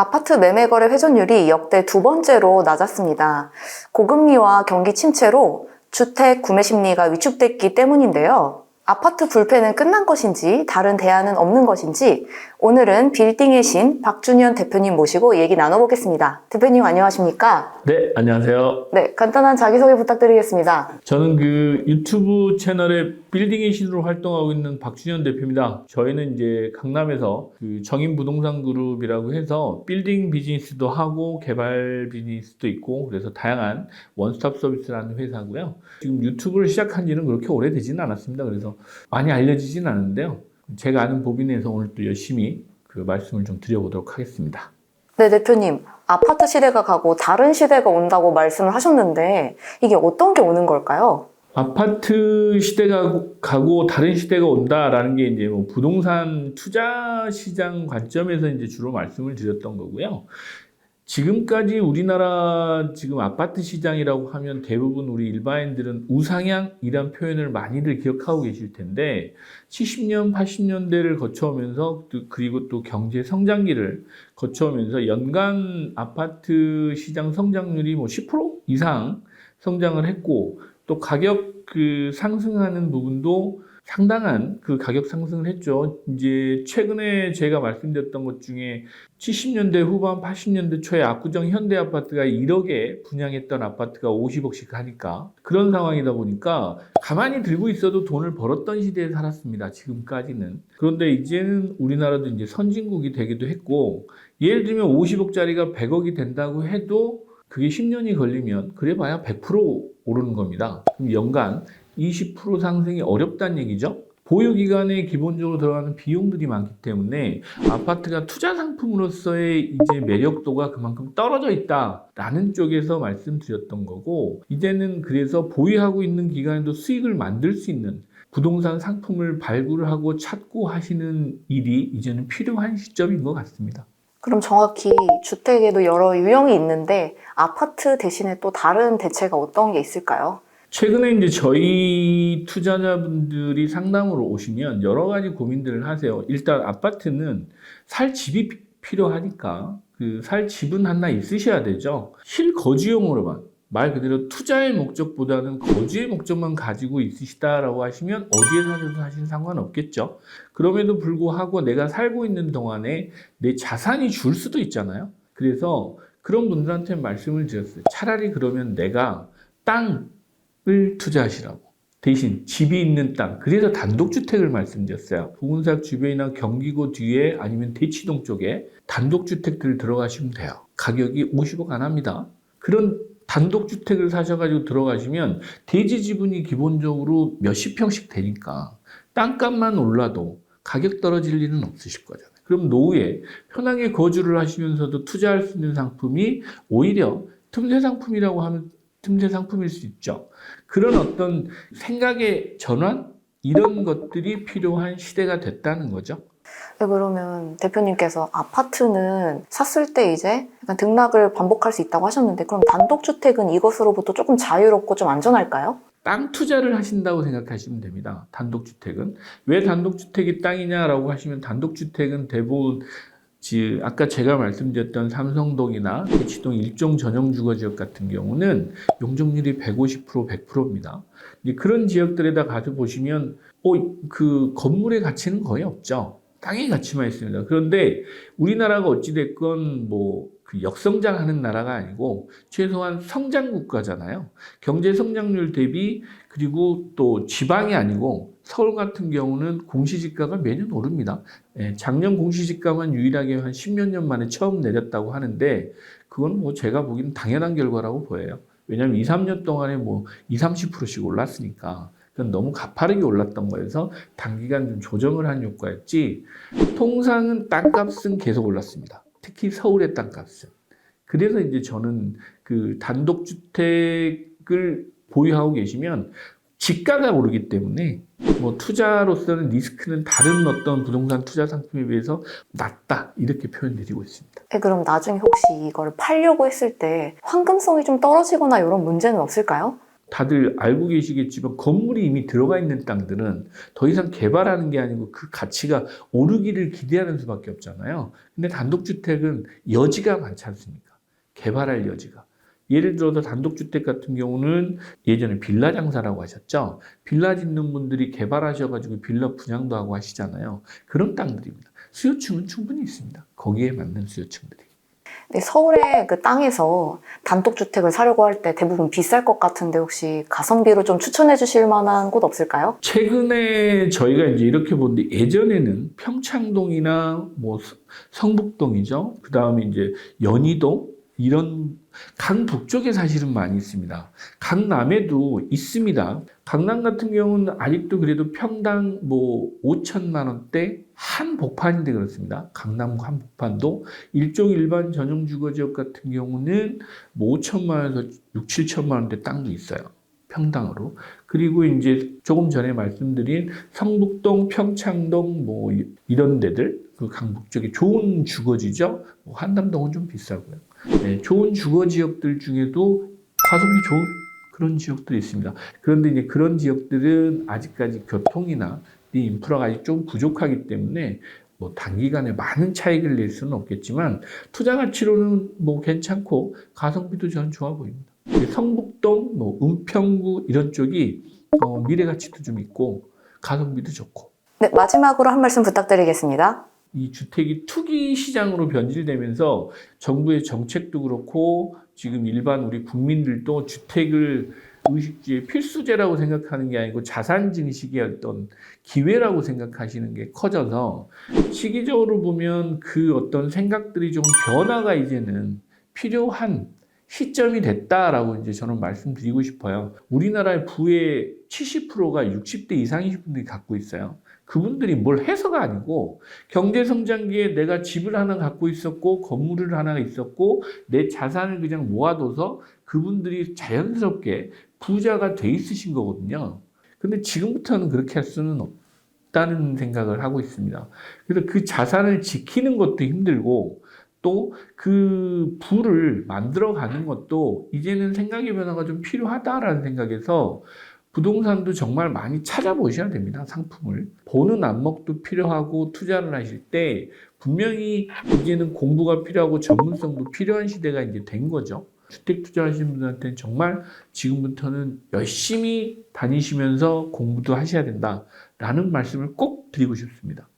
아파트 매매 거래 회전율이 역대 두 번째로 낮았습니다. 고금리와 경기 침체로 주택 구매 심리가 위축됐기 때문인데요. 아파트 불패는 끝난 것인지 다른 대안은 없는 것인지 오늘은 빌딩의 신 박준현 대표님 모시고 얘기 나눠보겠습니다. 대표님 안녕하십니까? 네, 안녕하세요. 네, 간단한 자기소개 부탁드리겠습니다. 저는 그 유튜브 채널에 빌딩의 신으로 활동하고 있는 박준현 대표입니다. 저희는 이제 강남에서 그 정인 부동산 그룹이라고 해서 빌딩 비즈니스도 하고 개발 비즈니스도 있고 그래서 다양한 원스톱 서비스라는 회사고요. 지금 유튜브를 시작한 지는 그렇게 오래되지는 않았습니다. 그래서 많이 알려지진 않은데요. 제가 아는 법인에서 오늘 또 열심히 그 말씀을 좀 드려보도록 하겠습니다. 네, 대표님. 아파트 시대가 가고 다른 시대가 온다고 말씀을 하셨는데 이게 어떤 게 오는 걸까요? 아파트 시대가 가고 다른 시대가 온다라는 게 이제 뭐 부동산 투자 시장 관점에서 이제 주로 말씀을 드렸던 거고요. 지금까지 우리나라 지금 아파트 시장이라고 하면 대부분 우리 일반인들은 우상향이란 표현을 많이들 기억하고 계실 텐데 70년, 80년대를 거쳐오면서 또 그리고 또 경제 성장기를 거쳐오면서 연간 아파트 시장 성장률이 뭐 10% 이상 성장을 했고 또 가격 그 상승하는 부분도 상당한 그 가격 상승을 했죠. 이제 최근에 제가 말씀드렸던 것 중에 70년대 후반, 80년대 초에 압구정 현대 아파트가 1억에 분양했던 아파트가 50억씩 하니까 그런 상황이다 보니까 가만히 들고 있어도 돈을 벌었던 시대에 살았습니다. 지금까지는. 그런데 이제는 우리나라도 이제 선진국이 되기도 했고 예를 들면 50억짜리가 100억이 된다고 해도 그게 10년이 걸리면 그래봐야 100% 오르는 겁니다. 그럼 연간 20% 상승이 어렵다는 얘기죠. 보유 기간에 기본적으로 들어가는 비용들이 많기 때문에 아파트가 투자 상품으로서의 이제 매력도가 그만큼 떨어져 있다라는 쪽에서 말씀드렸던 거고 이제는 그래서 보유하고 있는 기간에도 수익을 만들 수 있는 부동산 상품을 발굴하고 찾고 하시는 일이 이제는 필요한 시점인 것 같습니다. 그럼 정확히 주택에도 여러 유형이 있는데 아파트 대신에 또 다른 대체가 어떤 게 있을까요? 최근에 이제 저희 투자자분들이 상담으로 오시면 여러 가지 고민들을 하세요. 일단 아파트는 살 집이 피- 필요하니까 그 살 집은 하나 있으셔야 되죠. 실거주용으로만 말 그대로 투자의 목적보다는 거주의 목적만 가지고 있으시다라고 하시면 어디에 사셔도 사실 상관없겠죠. 그럼에도 불구하고 내가 살고 있는 동안에 내 자산이 줄 수도 있잖아요. 그래서 그런 분들한테 말씀을 드렸어요. 차라리 그러면 내가 땅 을 투자하시라고. 대신 집이 있는 땅, 그래서 단독주택을 말씀드렸어요. 부근사역 주변이나 경기고 뒤에 아니면 대치동 쪽에 단독주택들 들어가시면 돼요. 가격이 50억 안 합니다. 그런 단독주택을 사셔가지고 들어가시면 대지 지분이 기본적으로 몇십 평씩 되니까 땅값만 올라도 가격 떨어질 일은 없으실 거잖아요. 그럼 노후에 편하게 거주를 하시면서도 투자할 수 있는 상품이 오히려 틈새 상품이라고 하면 틈새 상품일 수 있죠. 그런 어떤 생각의 전환 이런 것들이 필요한 시대가 됐다는 거죠. 네, 그러면 대표님께서 아파트는 샀을 때 이제 약간 등락을 반복할 수 있다고 하셨는데 그럼 단독주택은 이것으로부터 조금 자유롭고 좀 안전할까요? 땅 투자를 하신다고 생각하시면 됩니다. 단독주택은 왜 단독주택이 땅이냐라고 하시면 단독주택은 대부분 지 아까 제가 말씀드렸던 삼성동이나 대치동 일종 전용 주거 지역 같은 경우는 용적률이 150% 100%입니다. 그런 지역들에다 가서 보시면 어, 그 건물의 가치는 거의 없죠. 땅의 가치만 있습니다. 그런데 우리나라가 어찌됐건 뭐 그 역성장하는 나라가 아니고 최소한 성장 국가잖아요. 경제 성장률 대비 그리고 또 지방이 아니고 서울 같은 경우는 공시지가가 매년 오릅니다. 예, 작년 공시지가만 유일하게 한 10몇 년 만에 처음 내렸다고 하는데 그건 뭐 제가 보기에는 당연한 결과라고 보여요. 왜냐하면 2, 3년 동안에 뭐 20, 30%씩 올랐으니까 그건 너무 가파르게 올랐던 거여서 단기간 좀 조정을 한 효과였지 통상은 땅값은 계속 올랐습니다. 특히 서울의 땅값은. 그래서 이제 저는 그 단독주택을 보유하고 계시면 지가가 오르기 때문에 뭐 투자로서는 리스크는 다른 어떤 부동산 투자 상품에 비해서 낮다 이렇게 표현드리고 있습니다. 네, 그럼 나중에 혹시 이걸 팔려고 했을 때 황금성이 좀 떨어지거나 이런 문제는 없을까요? 다들 알고 계시겠지만 건물이 이미 들어가 있는 땅들은 더 이상 개발하는 게 아니고 그 가치가 오르기를 기대하는 수밖에 없잖아요. 근데 단독주택은 여지가 많지 않습니까? 개발할 여지가. 예를 들어서 단독주택 같은 경우는 예전에 빌라 장사라고 하셨죠. 빌라 짓는 분들이 개발하셔가지고 빌라 분양도 하고 하시잖아요. 그런 땅들입니다. 수요층은 충분히 있습니다. 거기에 맞는 수요층들이. 네, 서울의 그 땅에서 단독주택을 사려고 할 때 대부분 비쌀 것 같은데 혹시 가성비로 좀 추천해 주실 만한 곳 없을까요? 최근에 저희가 이제 이렇게 보는데 예전에는 평창동이나 뭐 서- 성북동이죠. 그 다음에 이제 연희동 이런 강 북쪽에 사실은 많이 있습니다. 강남에도 있습니다. 강남 같은 경우는 아직도 그래도 평당 뭐 5천만 원대 한 복판인데 그렇습니다. 강남구 한 복판도 일종 일반 전용 주거 지역 같은 경우는 뭐 5천만 원에서 6, 7천만 원대 땅도 있어요. 평당으로. 그리고 이제 조금 전에 말씀드린 성북동, 평창동 뭐 이- 이런 데들 그 강북 쪽에 좋은 주거지죠. 뭐 한남동은 좀 비싸고요. 네, 좋은 주거 지역들 중에도 가성비 좋은 그런 지역들이 있습니다. 그런데 이제 그런 지역들은 아직까지 교통이나 이 인프라가 아직 좀 부족하기 때문에 뭐 단기간에 많은 차익을 낼 수는 없겠지만 투자 가치로는 뭐 괜찮고 가성비도 저는 좋아 보입니다. 성북동, 뭐 은평구 이런 쪽이 어, 미래 가치도 좀 있고 가성비도 좋고 네, 마지막으로 한 말씀 부탁드리겠습니다. 이 주택이 투기 시장으로 변질되면서 정부의 정책도 그렇고 지금 일반 우리 국민들도 주택을 의식주의 필수제라고 생각하는 게 아니고 자산 증식의 어떤 기회라고 생각하시는 게 커져서 시기적으로 보면 그 어떤 생각들이 좀 변화가 이제는 필요한 시점이 됐다라고 이제 저는 말씀드리고 싶어요. 우리나라의 부의 70%가 60대 이상이신 분들이 갖고 있어요. 그분들이 뭘 해서가 아니고 경제 성장기에 내가 집을 하나 갖고 있었고 건물을 하나 있었고 내 자산을 그냥 모아둬서 그분들이 자연스럽게 부자가 돼 있으신 거거든요. 근데 지금부터는 그렇게 할 수는 없다는 생각을 하고 있습니다. 그래서 그 자산을 지키는 것도 힘들고 또 그 부를 만들어 가는 것도 이제는 생각의 변화가 좀 필요하다라는 생각에서 부동산도 정말 많이 찾아보셔야 됩니다. 상품을. 보는 안목도 필요하고 투자를 하실 때 분명히 이제는 공부가 필요하고 전문성도 필요한 시대가 이제 된 거죠. 주택 투자하시는 분들한테는 정말 지금부터는 열심히 다니시면서 공부도 하셔야 된다라는 말씀을 꼭 드리고 싶습니다.